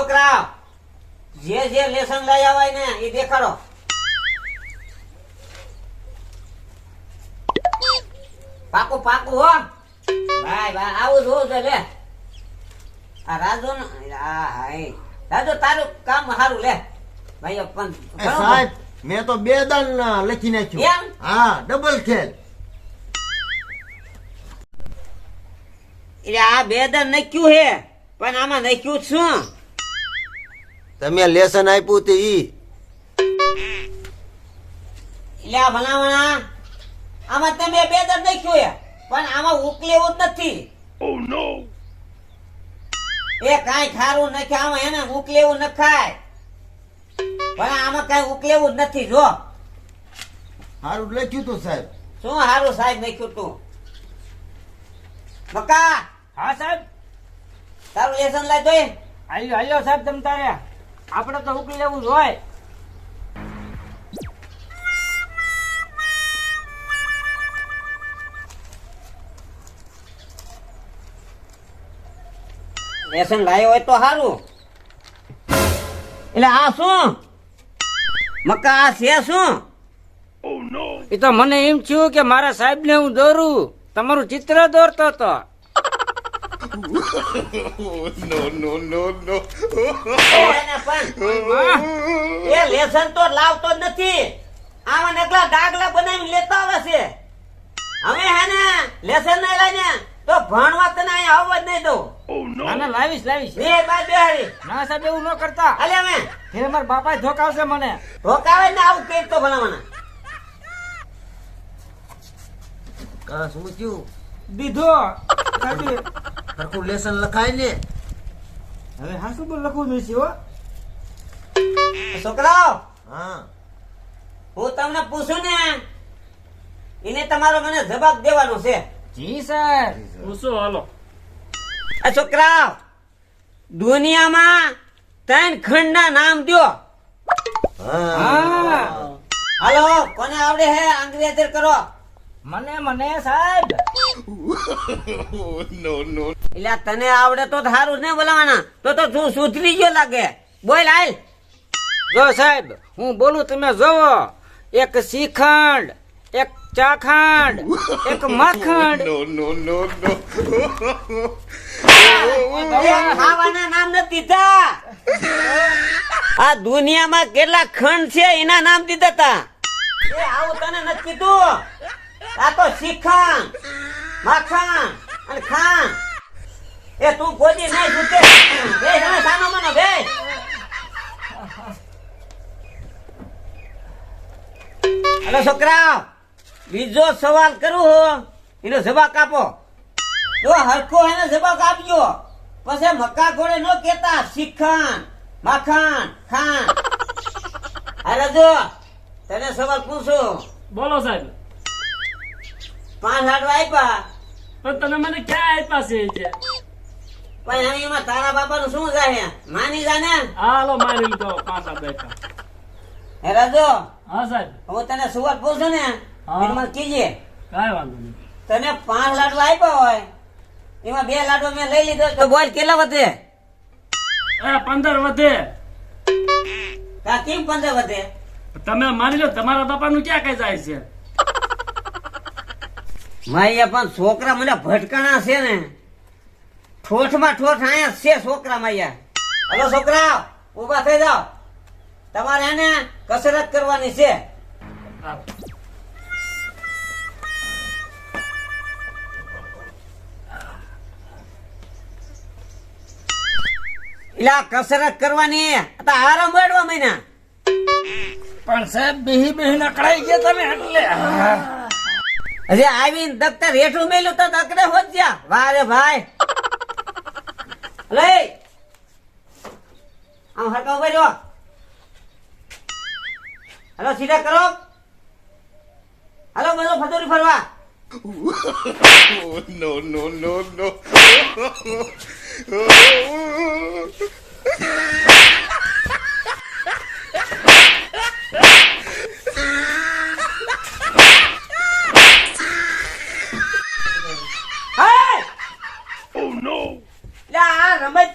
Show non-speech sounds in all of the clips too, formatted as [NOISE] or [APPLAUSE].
છોકરા જે જે લેસન લઈ આવાય ને એ દેખાડો. પાકું પાકું હો. ભાઈ ભાઈ આવું જોવું છે લે. આ રાજુ રાજુ તારું કામ સારું લે. ભાઈ પણ સાહેબ મેં તો બે દાન લખી નાખ્યું. એમ? હા ડબલ ખેલ એટલે આ બે દર નાખ્યું હે પણ આમાં નખ્યું શું? તમે લેસન આપ્યું તે ઈ. એટલે આ ભલામણા આમાં તમે બે દર નખ્યું હે પણ આમાં ઉકલેવું જ નથી. એ કાંઈ ખારું નખ્યું આમાં એને ઉકલેવું નખાય પણ આમાં કઈ ઉકલેવું જ નથી જો. સારું લખ્યું તું સાહેબ. શું હારું સાહેબ નખ્યું તું? મકા હા સાહેબ. તારું લેસન લાય જોઈ હાલ્યો હાલ્યો સાહેબ તમ તારે. આપણે તો ઉકલી લેવું જ હોય. લેસન લાયો હોય તો સારું એટલે આ શું? મકા આ છે શું? એ તો મને એમ થયું કે મારા સાહેબ ને હું દોરું. તમારું ચિત્ર દોરતો હતો એને પણ. [LAUGHS] એ લેસન તો લાવતો જ નથી. આમાં નકલા ડાગલા બનાવીને લેતા આવે છે. હવે હે ને લેસન નહીં લઈને તો ભણવા તને અહીંયા આવવા જ નહીં દઉં. ના ના લાવીશ લાવીશ. બે બાર બેહાડી. ના સાહેબ એવું ન કરતા. હાલે અમે ફેર મારા બાપા ધોકાવશે મને. રોકાવે ને આવું કઈ તો ભલામણા. કા શું થયું દીધો સાહેબ સરખું લેસન લખાય ને. હવે હા શું બોલ લખવું જોઈશે હો છોકરાઓ હા. હું તમને પૂછું ને એને તમારો મને જવાબ દેવાનો છે. જી સર. પૂછો હાલો. આ છોકરાઓ દુનિયામાં ત્રણ ખંડના નામ દ્યો. હા. હાલો કોને આવડે હે અંગ્રેજી કરો? મને મને સાહેબ. [LAUGHS] એટલે તને આવડે તો સારું ને બોલાવાના. તો તો તું સુધરી ગયો લાગે. બોલ હાલ. જો સાહેબ હું બોલું તમે જોવો. એક શ્રીખંડ એક ચાખંડ એક [LAUGHS] માખંડ. નો ખાવાના નામ નથી દીધા. આ દુનિયામાં કેટલા ખંડ છે એના નામ દીધા તા? એ આવું તને નથી કીધું. આ તો શ્રીખંડ માખણ અને ખાણ. એ તું ગોદી નહીં છૂટે બે જણા સાનો મનો બે. હલો છોકરા બીજો સવાલ કરું હો. એનો જવાબ કાપો જો હરખો એને જવાબ આપજો. પછી મક્કા ઘોડે નો કેતા શિખણ માખણ ખાણ. હાલે જો તને સવાલ પૂછું. બોલો સાહેબ. પાંચ હાડવા આપ્યા. પણ તમે મને ક્યાં આપ્યા છે એ પણ હવે એમાં તારા બાપાનું શું જાય માની જા ને. હાલો મારી લીધો પાંચ બેઠા હે રાજો હા સાહેબ. હું તને સવાલ પૂછું ને મને કીજે. કાંઈ વાંધો નહીં. તને પાંચ લાડવા આપ્યા હોય એમાં બે લાડવા મેં લઈ લીધો તો બોલ કેટલા વધે? અરે પંદર વધે. કા કેમ પંદર વધે? તમે માની લો તમારા બાપાનું ક્યાં કઈ જાય છે? માયા પણ છોકરા મને ભટકાણા છે ને. ઠોઠમાં ઠોઠ અહીંયા છે છોકરા માયા હલો છોકરા ઊભા થઈ જાઓ. તમારે એને કસરત કરવાની છે. એલા કસરત કરવાની આરામ બેડવા મહિના પણ સાહેબ બેહી બેહી નકળાઈ ગયા તમે એટલે. હજી આવીને દફતર હેઠું મેલ્યું તો દકડે હોત જ્યાં. વારે ભાઈ. લે આમ હરકા ઊભા રહ્યો હલો, સીધા કરો. હલો, બધો ફતોરી ફરવા. નો નો નો રમત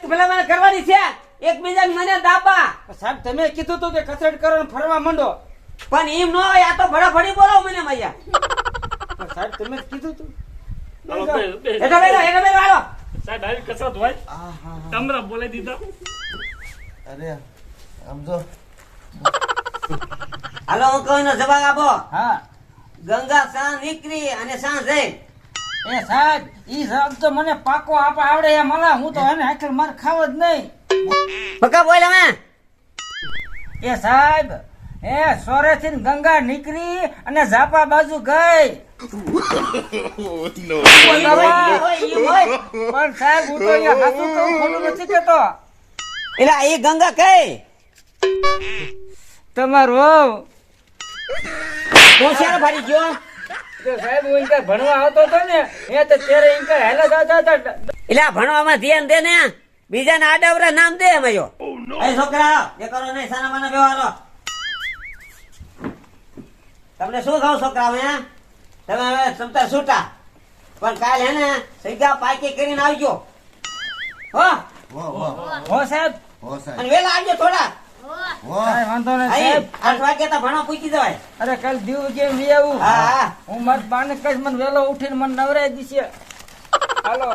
ભલા મને કરવાની છે. એકબીજા મને દાબા સાહેબ તમે કીધું તું કે કસરત કરો ને ફરવા માંડો. પણ એમ ન હોય આ તો ફટાફટી બોલો મને મૈયા. પણ સાહેબ તમે કીધું તું. હાલો, બે- બે- એનો બેનો એનો બેનો હાલો. સાહેબ આવી કસરત હોય? તમરા બોલાવી દીધા અરે સમજો હાલો હું કહું જવાબ આપો. હા. ગંગા સાં નીકળી અને સાં જઈ. એ સાહેબ ઈ સાહેબ તો મને પાકો આપ આવડે એ મને હું તો એને આખર માર ખાવ જ નહીં. પકા બોલ અમે એ સાહેબ એ સોરે થી ગંગા નીકળી અને ઝાપા બાજુ ગઈ. પણ સાહેબ હું તો અહીંયા હાચું કહું ખોલું નથી કેતો. એટલે એ ગંગા કઈ? તમારો. તું શેનો ગયો? સાહેબ હું ઇનકા ભણવા આવતો હતો ને એ તો ત્યારે ઇનકા હેલા જતા હતા. એટલે ભણવામાં ધ્યાન દે ને બીજાને આડાવરા નામ દે મયો એ છોકરા એ કરો નહીં સાના માના વ્યવહારો તમને શું ખાવ છોકરા હવે તમે હવે સમતા છૂટા. પણ કાલ હે ને સીધા પાકી કરીને આવજો. હો? હો સાહેબ. હો અને સાહેબ વેલા આવજો થોડા. કાંઈ વાંધો નહીં સાહેબ. આઠ વાગે તો ભણવા પૂછી જવાય. અરે કાલ દીવ જેમ લઈ આવું. હા હા. માર બાને કહીશ મને વેલો ઉઠીને મને નવરાઈ દીશે હાલો.